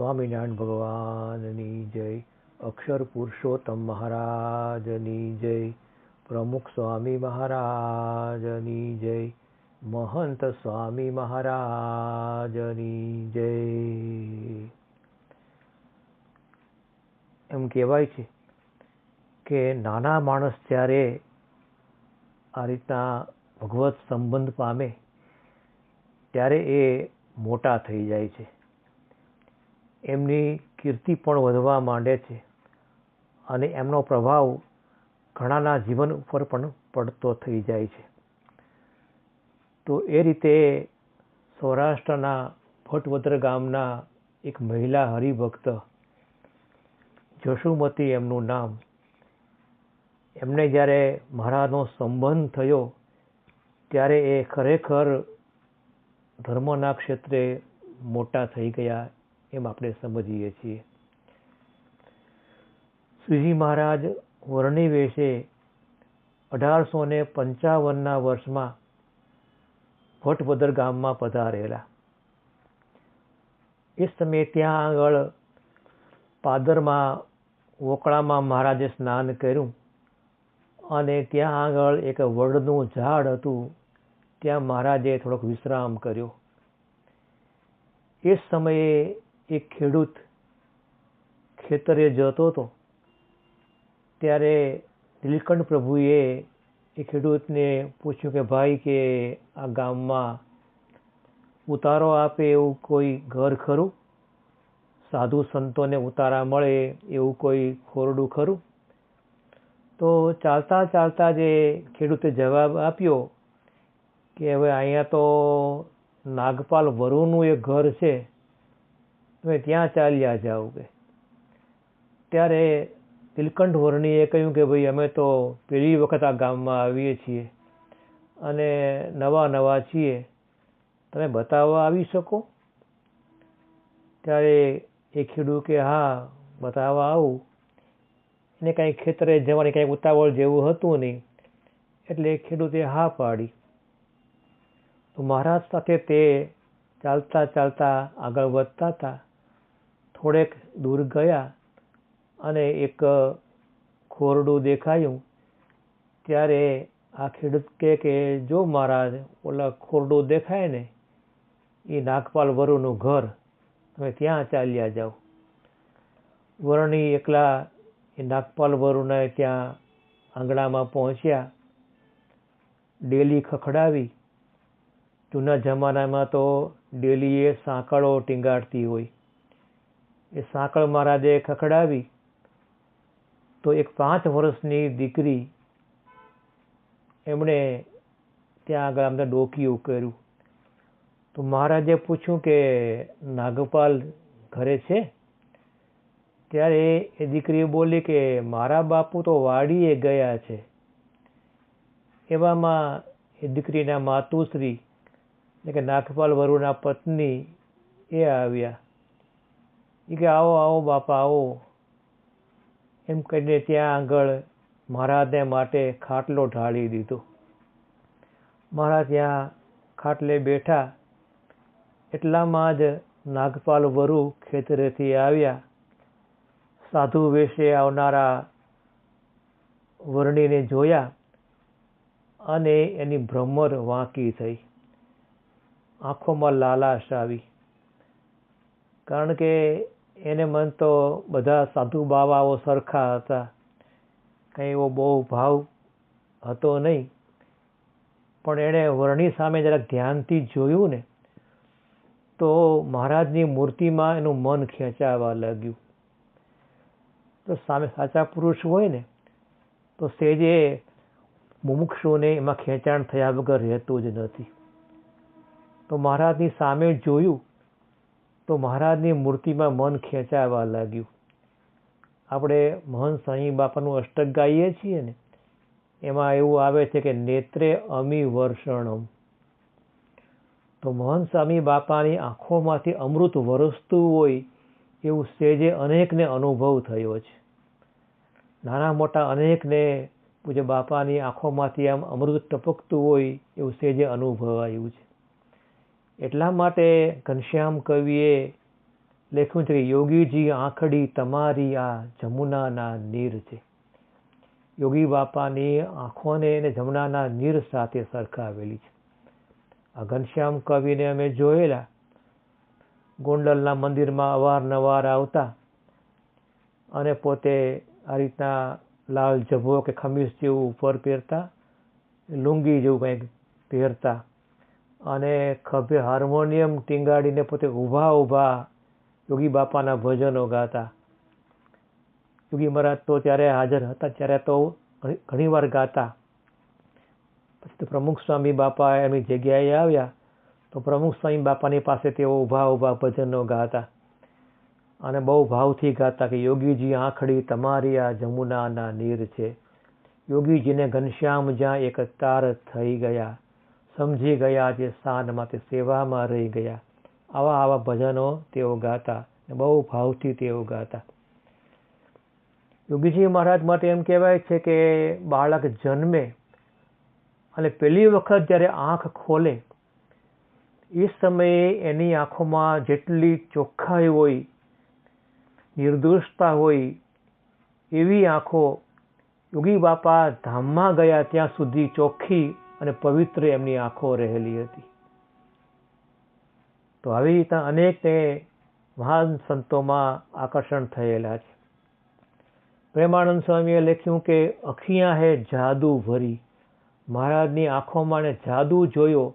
સ્વામિનારાયણ ભગવાનની જય. અક્ષર પુરુષોત્તમ મહારાજની જય. પ્રમુખ સ્વામી મહારાજની જય. મહંત સ્વામી મહારાજની જય. એમ કહેવાય છે કે નાના માણસ જ્યારે આ રીતના ભગવત સંબંધ પામે, ત્યારે એ મોટા થઈ જાય છે. એમની કીર્તિ પણ વધવા માંડે છે અને એમનો પ્રભાવ ઘણાના જીવન ઉપર પણ પડતો થઈ જાય છે. તો એ રીતે સૌરાષ્ટ્રના ભટવદ્ર ગામના એક મહિલા હરિભક્ત જશુમતી એમનું નામ, એમને જ્યારે મહારાજનો સંબંધ થયો ત્યારે એ ખરેખર ધર્મના ક્ષેત્રે મોટા થઈ ગયા. એમ આપણે સમજીએ છીએ. શ્રીજી મહારાજ વર્ણિ વેશે અઢારસો ને પંચાવનના વર્ષમાં ભટભદર ગામમાં પધારેલા. એ સમયે ત્યાં આગળ પાદરમાં, વોકળામાં મહારાજે સ્નાન કર્યું અને ત્યાં આગળ એક વડનું ઝાડ હતું. ત્યાં મહારાજે થોડોક વિશ્રામ કર્યો. એ સમયે એક ખેડૂત ખેતરે જતો હતો, ત્યારે નીલકંઠ પ્રભુએ એ ખેડૂતને પૂછ્યું કે, ભાઈ, કે આ ગામમાં ઉતારો આપે એવું કોઈ ઘર ખરું? સાધુ સંતોને ઉતારા મળે એવું કોઈ ખોરડું ખરું? તો ચાલતા ચાલતા જે ખેડૂતે જવાબ આપ્યો કે, હવે અહીંયા તો નાગપાલ વરુનું એક ઘર છે. તમે ત્યાં ચાલ્યા જાઓ કે. ત્યારે નીલકંઠ વર્ણીએ કહ્યું કે ભાઈ અમે તો પહેલી વખત આ ગામમાં આવીએ છીએ અને નવા નવા છીએ. તમે બતાવવા આવી શકો? ત્યારે એ ખેડૂત કે, હા, બતાવવા આવું. એને કાંઈ ખેતરે જવાની કાંઈ ઉતાવળ જેવું હતું નહીં. એટલે ખેડૂતે હા પાડી. તો મહારાજ સાથે તે ચાલતા ચાલતા આગળ વધતા હતા. થોડેક દૂર ગયા અને એક ખોરડું દેખાયું, ત્યારે આ ખેડૂત કહે કે જો મારા ઓલા ખોરડું દેખાય ને એ નાગપાલ વરુનું ઘર, તમે ત્યાં ચાલ્યા જાઓ. વરણી એકલા એ નાગપાલ વરુને ત્યાં આંગણામાં પહોંચ્યા. ડેલી ખખડાવી. જૂના જમાનામાં તો ડેલીએ સાંકળો ટીંગાડતી હોય. એ સાંકળ મહારાજે ખખડાવી તો એક પાંચ વર્ષની દીકરી એમણે ત્યાં આગળ અમને ડોકિયું કર્યું. તો મહારાજે પૂછ્યું કે, નાગપાલ ઘરે છે? ત્યારે એ દીકરી બોલી કે, મારા બાપુ તો વાડીએ ગયા છે. એવામાં એ દીકરીના માતુશ્રી એટલે કે નાગપાલ વરુના પત્ની એ આવ્યા. કે, આવો આવો બાપા, આવો. એમ કહીને ત્યાં આગળ મહારાજને માટે ખાટલો ઢાળી દીધો. મહારાજ ત્યાં ખાટલે બેઠા. એટલામાં જ નાગપાલ વરુ ખેતરેથી આવ્યા. સાધુ વેશે આવનારા વર્ણીને જોયા અને એની ભ્રમર વાંકી થઈ. આંખોમાં લાલાશ આવી. કારણ કે એને મન તો બધા સાધુ બાવાઓ સરખા હતા. કંઈ એવો બહુ ભાવ હતો નહીં. પણ એણે વર્ણી સામે જરાક ધ્યાનથી જોયું ને, તો મહારાજની મૂર્તિમાં એનું મન ખેંચાવા લાગ્યું. તો સામે સાચા પુરુષ હોય ને, તો સેજે મુમુક્ષુને એમાં ખેંચાણ થયા વગર રહેતું જ નથી. તો મહારાજની સામે જોયું તો મહારાજની મૂર્તિમાં મન ખેંચાવા લાગ્યું. આપણે મહંત સાંઈ બાપાનું અષ્ટક ગાઈએ છીએ ને, એમાં એવું આવે છે કે નેત્રે અમી વર્ષણમ. તો મહંત સ્વામી બાપાની આંખોમાંથી અમૃત વરસતું હોય એવું સેજે અનેકને અનુભવ થયો છે. નાના મોટા અનેકને પૂજ્ય બાપાની આંખોમાંથી આમ અમૃત ટપકતું હોય એવું સેજે અનુભવાયું છે. એટલા માટે ઘનશ્યામ કવિએ લખ્યું છે કે, યોગીજી, આંખડી તમારી આ જમુનાના નીર છે. યોગી બાપાની આંખોને એને જમુનાના નીર સાથે સરખાવેલી છે. આ ઘનશ્યામ કવિને અમે જોયેલા. ગોંડલના મંદિરમાં અવારનવાર આવતા અને પોતે આ રીતના લાલ જભો કે ખમીસ જેવું ઉપર પહેરતા, લુંગી જેવું કંઈક પહેરતા. અને ખભે હાર્મોનિયમ ટીંગાડીને પોતે ઊભા ઊભા યોગી બાપાના ભજનો ગાતા. યોગી મહારાજ તો ત્યારે હાજર હતા, ત્યારે તો ઘણીવાર ગાતા. પછી તો પ્રમુખ સ્વામી બાપા એમની જગ્યાએ આવ્યા, તો પ્રમુખ સ્વામી બાપાની પાસે તેઓ ઊભા ઊભા ભજનો ગાતા. અને બહુ ભાવથી ગાતા કે, યોગીજી, આંખડી તમારી આ જમુનાના નીર છે. યોગીજીને ઘનશ્યામ જ્યાં એક તાર થઈ ગયા. સમજી ગયા જે સ્થાનમાં તે સેવામાં રહી ગયા. આવા આવા ભજનો તેઓ ગાતા બહુ ભાવથી તેઓ ગાતા. યોગીજી મહારાજ માટે એમ કહેવાય છે કે બાળક જન્મે અને પહેલી વખત જ્યારે આંખ ખોલે, એ સમયે એની આંખોમાં જેટલી ચોખ્ખાઈ હોય, નિર્દોષતા હોય, એવી આંખો યોગી બાપા ધામમાં ગયા ત્યાં સુધી ચોખ્ખી અને પવિત્ર એમની આંખો રહેલી હતી. તો આવી રીતના અનેક મહાન સંતોમાં આકર્ષણ થયેલા છે. પ્રેમાનંદ સ્વામીએ લખ્યું કે, અખિયા હે જાદુ ભરી. મહારાજની આંખોમાં ને જાદુ જોયો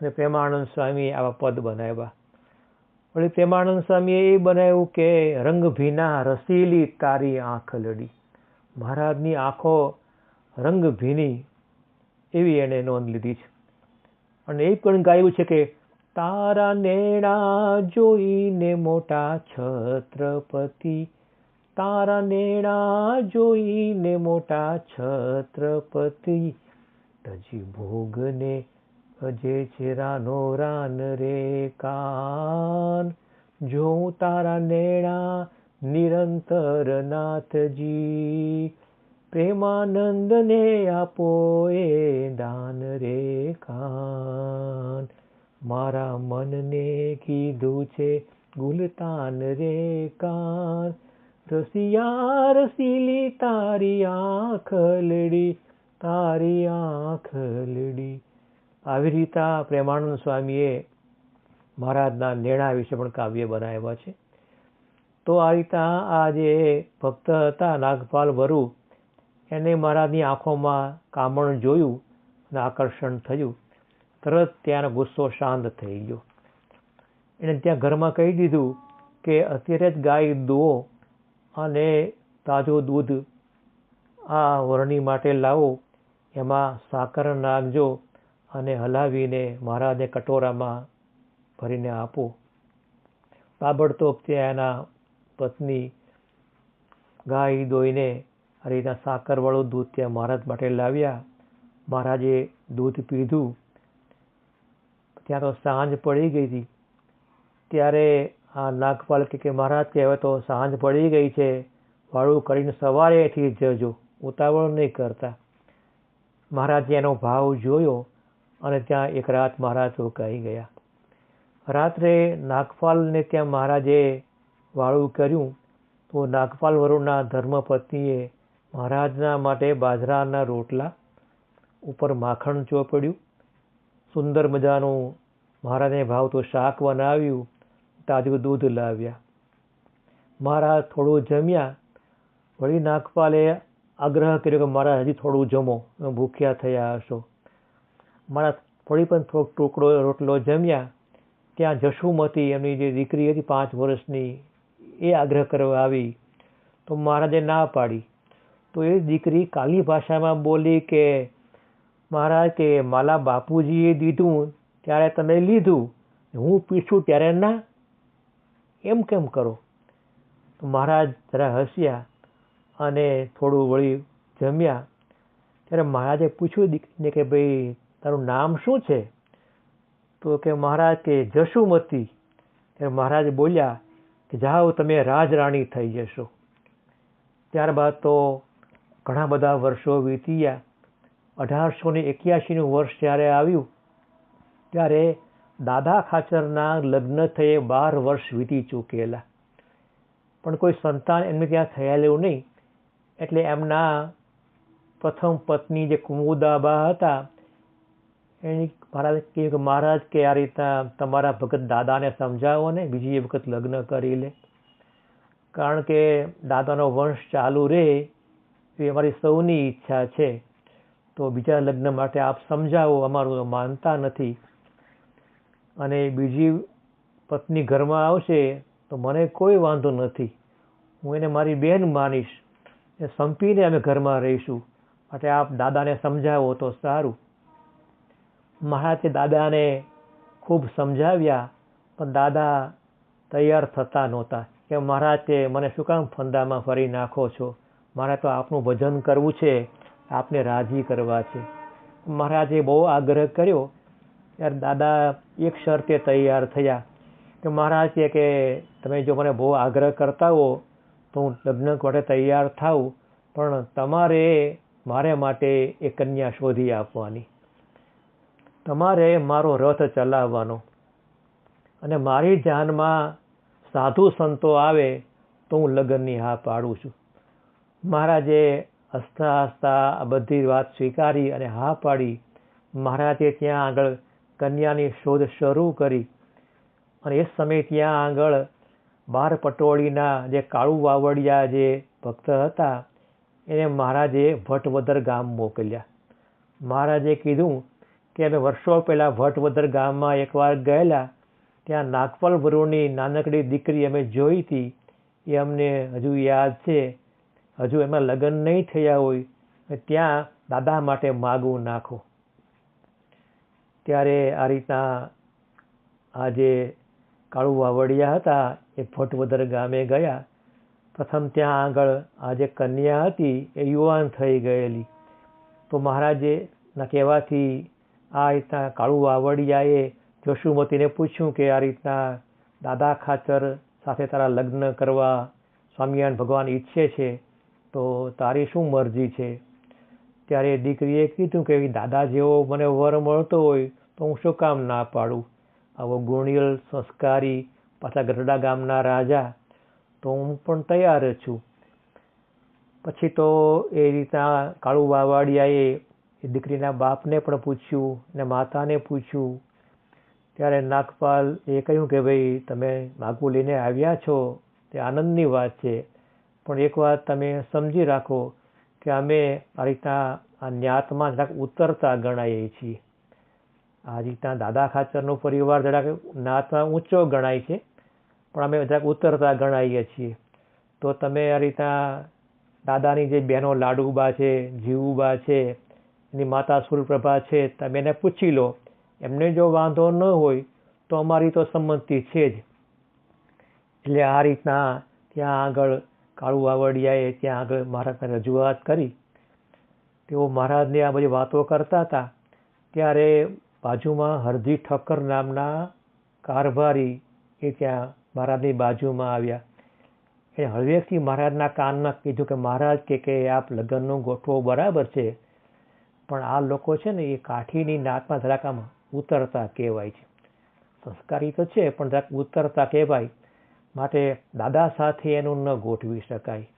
અને પ્રેમાનંદ સ્વામીએ આવા પદ બનાવ્યા. વળી પ્રેમાનંદ સ્વામીએ એ બનાવ્યું કે, રંગ ભીના રસીલી તારી આંખ લડી. મહારાજની આંખો રંગ ભીની એવી એણે નોંધ લીધી છે. અને એ પણ ગાયું છે કે, તારા નેણા જોઈને મોટા છત્રપતિ, તારા નેણા જોઈને મોટા છત્રપતિ, તજી ભોગને અજે છે રાનો રાન રે કાન, જોઉં તારા નેણા નિરંતર નાથજી પ્રેમાનંદને આપો એ દાન રે કાન મારા મનને કીધું છે, ગુલતાન રે કાન રસિયા રસીલી, તારી આંખલડી તારી આંખલડી આવી રીતે પ્રેમાનંદ સ્વામીએ મહારાજના નેણા વિશે પણ કાવ્ય બનાવ્યા છે. તો આ રીતે આ જે ભક્ત હતા, નાગપાલ વરુ એને મહારાજની આંખોમાં કામણ જોયું અને આકર્ષણ થયું. તરત ત્યાંનો ગુસ્સો શાંત થઈ ગયો. એણે ત્યાં ઘરમાં કહી દીધું કે અત્યારે જ ગાય દો અને તાજું દૂધ આ વરણી માટે લાવો. એમાં સાકર નાખજો અને હલાવીને મહારાજને કટોરામાં ભરીને આપો. તાબડતોબ ત્યાં એના પત્ની ગાય દોઈને આ સાકરવાળું દૂધ ત્યાં મહારાજ માટે લાવ્યા. મહારાજે દૂધ પીધું. ત્યાં તો સાંજ પડી ગઈ હતી. ત્યારે આ નાગપાલ કે મહારાજ કહેવાય તો સાંજ પડી ગઈ છે. વાળું કરીને સવારે અહીંથી જજો. ઉતાવળ નહીં કરતા. મહારાજે એનો ભાવ જોયો અને ત્યાં એક રાત મહારાજ રોકાઈ ગયા. રાત્રે નાગપાલને ત્યાં મહારાજે વાળું કર્યું. તો નાગપાલ વરુણના ધર્મપત્નીએ મહારાજના માટે બાજરાના રોટલા ઉપર માખણ ચોપડ્યું. સુંદર મજાનું મહારાજને ભાવતું શાક બનાવ્યું, તાજું દૂધ લાવ્યા. મહારાજ થોડું જમ્યા. વળી નાગપાલે આગ્રહ કર્યો કે મારા હજી થોડું જમો. ભૂખ્યા થયા હશો. મારા થોડી પણ થોડોક ટુકડો રોટલો જમ્યા. ત્યાં જશુમતી એમની જે દીકરી હતી પાંચ વર્ષની, એ આગ્રહ કરવા આવી. તો મહારાજે ના પાડી. તો એ દીકરી કાલી ભાષામાં બોલી કે, મહારાજ, કે માલા બાપુજીએ દીધું, ત્યારે તમે લીધું. હું પીછું ત્યારે ના. એમ કેમ કરો? તો મહારાજ જરા હસ્યા અને થોડું વળી જમ્યા. ત્યારે મહારાજે પૂછ્યું દીકરીને કે, ભાઈ, તારું નામ શું છે? તો કે, મહારાજ, કે જશુમતી ત્યારે મહારાજ બોલ્યા કે, જાઓ, તમે રાજરાણી થઈ જશો. ત્યારબાદ તો ઘણા બધા વર્ષો વીતી ગયા અઢારસો ને એક્યાસીનું વર્ષ જ્યારે આવ્યું, ત્યારે દાદા ખાચરના લગ્ન થયે બાર વર્ષ વીતી ચૂકેલા. પણ કોઈ સંતાન એમને ત્યાં થયેલું નહીં. એટલે એમના પ્રથમ પત્ની જે કુમુદાબા હતા, એની મહારાજ કહ્યું કે, મહારાજ, કે આ રીતના તમારા ભગત દાદાને સમજાવો ને, બીજી વખત લગ્ન કરી લે. કારણ કે દાદાનો વંશ ચાલુ રહે એ અમારી સૌની ઈચ્છા છે. તો બીજા લગ્ન માટે આપ સમજાવો, અમારું માનતા નથી. અને બીજી પત્ની ઘરમાં આવશે તો મને કોઈ વાંધો નથી. હું એને મારી બેન માનીશ. એ સંપીને અમે ઘરમાં રહીશું. માટે આપ દાદાને સમજાવો તો સારું. મહારાજે દાદાને ખૂબ સમજાવ્યા, પણ દાદા તૈયાર થતા નહોતા. કે મહારાજ મને શું કામ ફંદામાં ફરી નાખો છો? મારે તો આપનું ભજન કરવું છે. આપને રાજી કરવા છે. મહારાજે બહુ આગ્રહ કર્યો. ત્યારે દાદા એક શરતે તૈયાર થયા કે મહારાજ કહે કે તમે જો મને બહુ આગ્રહ કરતા હો, તો હું લગ્ન માટે તૈયાર થાઉં, પણ તમારે મારે માટે એ કન્યા શોધી આપવાની. તમારે મારો રથ ચલાવવાનો. અને મારી જાનમાં સાધુ સંતો આવે, તો હું લગ્નની હા પાડું છું. મહારાજે હસતા હસતા આ બધી વાત સ્વીકારી અને હા પાડી, મહારાજે ત્યાં આગળ કન્યાની શોધ શરૂ કરી અને એ સમયે ત્યાં આગળ બાર પટોળીના જે કાળુ વાવડિયા જે ભક્ત હતા, એને મહારાજે ભટવદર ગામ મોકલ્યા. મહારાજે કીધું કે અમે વર્ષો પહેલાં ભટવદર ગામમાં એકવાર ગયેલા, ત્યાં નાગપલ વરુણની નાનકડી દીકરી અમે જોઈ હતી, એ અમને હજુ યાદ છે. હજુ એમાં લગ્ન નહીં થયા હોય ત્યાં દાદા માટે માગવું નાખો. ત્યારે આ રીતના આ જે કાળુ વાવડિયા હતા, એ ફોટવદર ગામે ગયા. પ્રથમ ત્યાં આગળ આ જે કન્યા હતી, એ યુવાન થઈ ગયેલી. તો મહારાજે ના કહેવાથી આ રીતના કાળુ વાવડિયાએ જોશુમતીને પૂછ્યું કે આ રીતના દાદા ખાચર સાથે તારા લગ્ન કરવા સ્વામિનારાયણ ભગવાન ઈચ્છે છે તો તારી શું મરજી છે? ત્યારે દીકરીએ કીધું કે દાદા જેવો મને વર મળતો હોય તો હું શું કામ ના પાડું? આવો ગુણિયલ સંસ્કારી પાછા ગરડા ગામના રાજા તો હું પણ તૈયાર છું. પછી તો એ રીતના કાળુ વાવાડિયાએ એ દીકરીના બાપને પણ પૂછ્યું ને માતાને પૂછ્યું. ત્યારે નાગપાલ એ કહ્યું કે ભાઈ તમે માગું લઈને આવ્યા છો, તે આનંદની વાત છે. પણ એક વાત તમે સમજી રાખો કે અમે આ રીતના આ જ્ઞાતમાં જરાક ઉતરતા ગણાઈએ છીએ. આ રીતના દાદા ખાચરનો પરિવાર જરાક જ્ઞાતમાં ઊંચો ગણાય છે, પણ અમે જરાક ઉતરતા ગણાઈએ છીએ. તો તમે આ રીતના દાદાની જે બહેનો લાડુબા છે, જીવુબા છે, એની માતા સુરપ્રભા છે, તમે એને પૂછી લો. એમને જો વાંધો ન હોય તો અમારી તો સંમતિ છે જ. એટલે આ રીતના ત્યાં આગળ કાળુ વાવડિયાએ ત્યાં આગળ મહારાજને રજૂઆત કરી. તેઓ મહારાજને આ બધી વાતો કરતા હતા. ત્યારે બાજુમાં હરજી ઠક્કર નામના કારભારી એ ત્યાં મહારાજની બાજુમાં આવ્યા. એ હળવેકથી મહારાજના કાનમાં કીધું કે, મહારાજ, કે કે, આપ લગ્નનો ગોઠવો બરાબર છે, પણ આ લોકો છે ને એ કાઠીની નાતમાં જરાક ઉતરતા કહેવાય છે. સંસ્કારી તો છે, પણ જરાક ઉતરતા કહેવાય. માટે દાદા સાથે એનું ન ગોઠવી શકાય.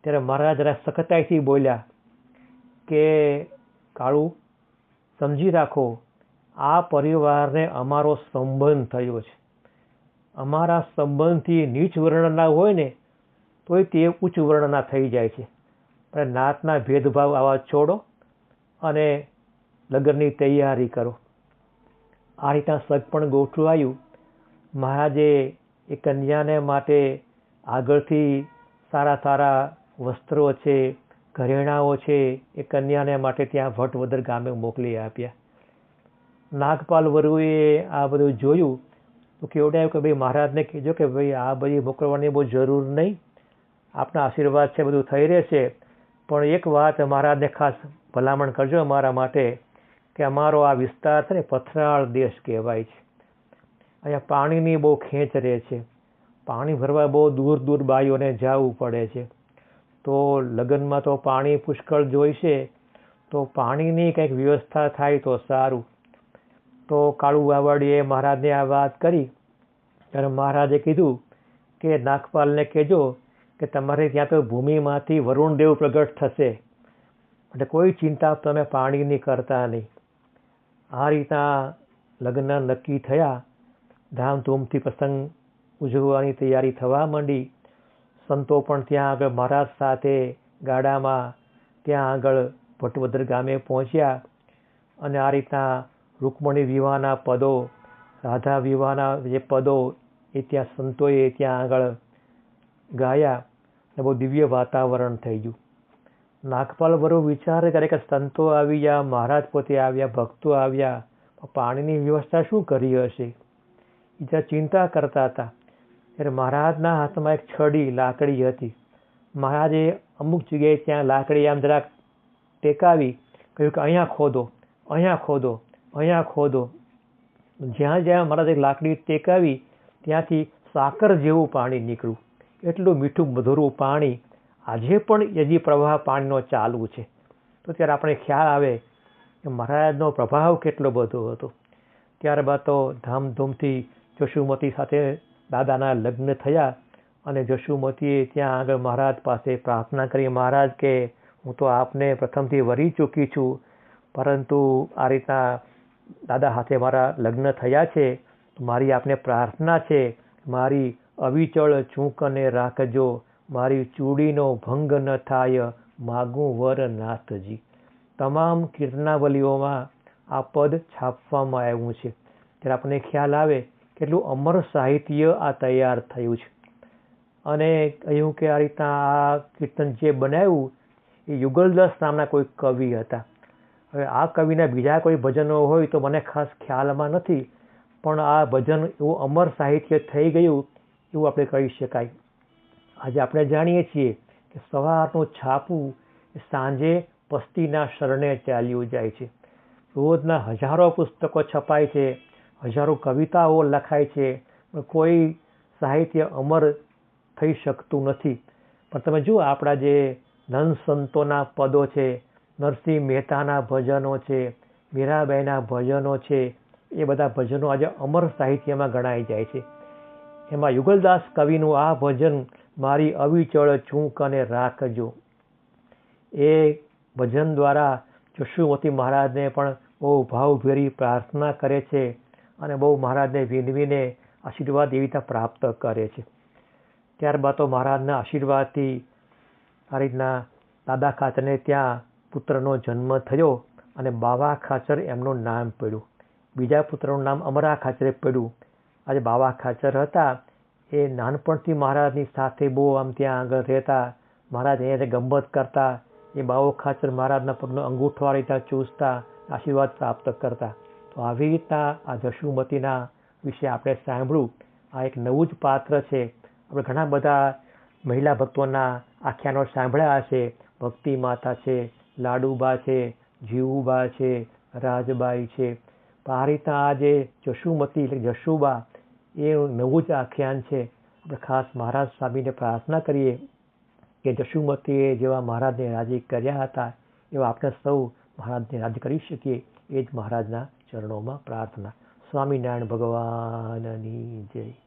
ત્યારે મહારાજ જરા સખતાઈથી બોલ્યા કે, કાળું, સમજી રાખો, આ પરિવારને અમારો સંબંધ થયો છે. અમારા સંબંધથી નીચ વર્ણના હોય ને, તોય તે ઉચ્ચ વર્ણના થઈ જાય છે. પણ નાતના ભેદભાવ આવા છોડો અને લગ્નની તૈયારી કરો. આ રીતના સગ પણ ગોઠવાયું. મહારાજે એ કન્યાને માટે આગળથી સારા સારા વસ્ત્રો છે, ઘરેણાઓ છે, એ કન્યાને માટે ત્યાં ભટવદર ગામે મોકલી આપ્યા. નાગપાલ વરુએ આ બધું જોયું તો કેવડાયું કે ભાઈ મહારાજને કહેજો કે ભાઈ આ બધી મોકલવાની બહુ જરૂર નહીં. આપના આશીર્વાદ છે, બધું થઈ રહેશે. પણ એક વાત મહારાજને ખાસ ભલામણ કરજો અમારા માટે કે અમારો આ વિસ્તાર છે ને પથરાળ દેશ કહેવાય છે. અહીંયા પાણીની બહુ ખેંચ રહે છે. પાણી ભરવા બહુ દૂર દૂર બાઈઓને જવું પડે છે. તો લગ્નમાં તો પાણી પુષ્કળ જોઈશે, તો પાણીની કંઈક વ્યવસ્થા થાય તો સારું. તો કાળુ વાવડીએ મહારાજને આ વાત કરી. ત્યારે મહારાજે કીધું કે નાગપાલને કહેજો કે તમારે ત્યાં તો ભૂમિમાંથી વરુણદેવ પ્રગટ થશે. એટલે કોઈ ચિંતા તમે પાણીની કરતા નહીં. આ રીતના લગ્ન નક્કી થયા. ધામધૂમથી પ્રસંગ ઉજવવાની તૈયારી થવા માંડી. સંતો પણ ત્યાં આગળ મહારાજ સાથે ગાડામાં ત્યાં આગળ ભટવદર ગામે પહોંચ્યા અને આ રીતના રૂકમણી વિવાહના પદો, રાધા વિવાહના જે પદો એ ત્યાં સંતોએ ત્યાં આગળ ગાયા અને બહુ દિવ્ય વાતાવરણ થઈ ગયું. નાગપાલ બરો વિચાર કરે કે સંતો આવી ગયા મહારાજ પોતે આવ્યા, ભક્તો આવ્યા, પાણીની વ્યવસ્થા શું કરી હશે? જ્યાં ચિંતા કરતા હતા, ત્યારે મહારાજના હાથમાં એક છડી, લાકડી હતી. મહારાજે અમુક જગ્યાએ ત્યાં લાકડી આમ જરાક ટેકાવી, કહ્યું કે અહીંયા ખોદો અહીંયા ખોદો અહીંયા ખોદો. જ્યાં જ્યાં મહારાજે લાકડી ટેકાવી, ત્યાંથી સાકર જેવું પાણી નીકળ્યું. એટલું મીઠું, મધુરું પાણી આજે પણ હજી પ્રવાહ પાણીનો ચાલુ છે. તો ત્યારે આપણે ખ્યાલ આવે કે મહારાજનો પ્રભાવ કેટલો બધો હતો. ત્યારબાદ તો ધામધૂમથી જશુમતી સાથે દાદાના લગ્ન થયા અને જશુમતીએ ત્યાં આગળ મહારાજ પાસે પ્રાર્થના કરી, મહારાજ, કે હું તો આપને પ્રથમથી વરી ચૂકી છું, પરંતુ આ રીતના દાદા સાથે મારા લગ્ન થયા છે મારી આપને પ્રાર્થના છે, મારી અવિચળ ચૂંકને રાખજો, મારી ચૂડીનો ભંગ ન થાય, માગું વર નાથજી. તમામ કીર્તનાવલીઓમાં આ પદ છાપવામાં આવ્યું છે. ત્યારે આપણને ખ્યાલ આવે કેટલું અમર સાહિત્ય આ તૈયાર થયું છે. અને કહ્યું કે આ રીતના આ કીર્તન જે બનાવ્યું, એ યુગલદાસ નામના કોઈ કવિ હતા. હવે આ કવિના બીજા કોઈ ભજનો હોય તો મને ખાસ ખ્યાલમાં નથી, પણ આ ભજન એવું અમર સાહિત્ય થઈ ગયું એવું આપણે કહી શકાય. આજે આપણે જાણીએ છીએ કે સવારનું છાપું સાંજે પસ્તીના શરણે ચાલ્યું જાય છે. રોજના હજારો પુસ્તકો છપાય છે હજારો કવિતાઓ લખાય છે, પણ કોઈ સાહિત્ય અમર થઈ શકતું નથી. પણ તમે જુઓ આપણા જે નન સંતોના પદો છે, નરસિંહ મહેતાના ભજનો છે, મીરાબાઈના ભજનો છે, એ બધા ભજનો આજે અમર સાહિત્યમાં ગણાઈ જાય છે. એમાં યુગલદાસ કવિનું આ ભજન મારી અવિચળ ચૂંક અને રાખજો. એ ભજન દ્વારા જશુમતી મહારાજને પણ બહુ ભાવભેરી પ્રાર્થના કરે છે. અને બહુ મહારાજને વિનવીને આશીર્વાદ એવી રીતે પ્રાપ્ત કરે છે. ત્યારબાદ તો મહારાજના આશીર્વાદથી આ રીતના દાદા ખાચરને ત્યાં પુત્રનો જન્મ થયો અને બાવા ખાચર એમનું નામ પડ્યું. બીજા પુત્રનું નામ અમરા ખાચરે પડ્યું. આજે બાવા ખાચર હતા. એ નાનપણથી મહારાજની સાથે બહુ આમ ત્યાં આગળ રહેતા, મહારાજ અહીંયા ગંમત કરતા, એ બાવો ખાચર મહારાજના પગનો અંગૂઠો આ રીતના ચૂસતા, આશીર્વાદ પ્રાપ્ત કરતા. આવી રીતના આ જશુમતીના વિશે આપણે સાંભળ્યું આ એક નવું જ પાત્ર છે. આપણે ઘણા બધા મહિલા ભક્તોના આખ્યાનો સાંભળ્યા હશે. ભક્તિ માતા છે, લાડુબા છે, જીવુબા છે, રાજબાઈ છે. આ રીતના આ જે જશુમતી એટલે જશુબા, એ નવું જ આખ્યાન છે. આપણે ખાસ મહારાજ સ્વામીને પ્રાર્થના કરીએ કે જશુમતીએ જેવા મહારાજને રાજી કર્યા હતા, એવા આપણે સૌ મહારાજને રાજી કરી શકીએ. એ જ મહારાજના ચરણોમાં પ્રાર્થના. સ્વામિનારાયણ ભગવાનની જય.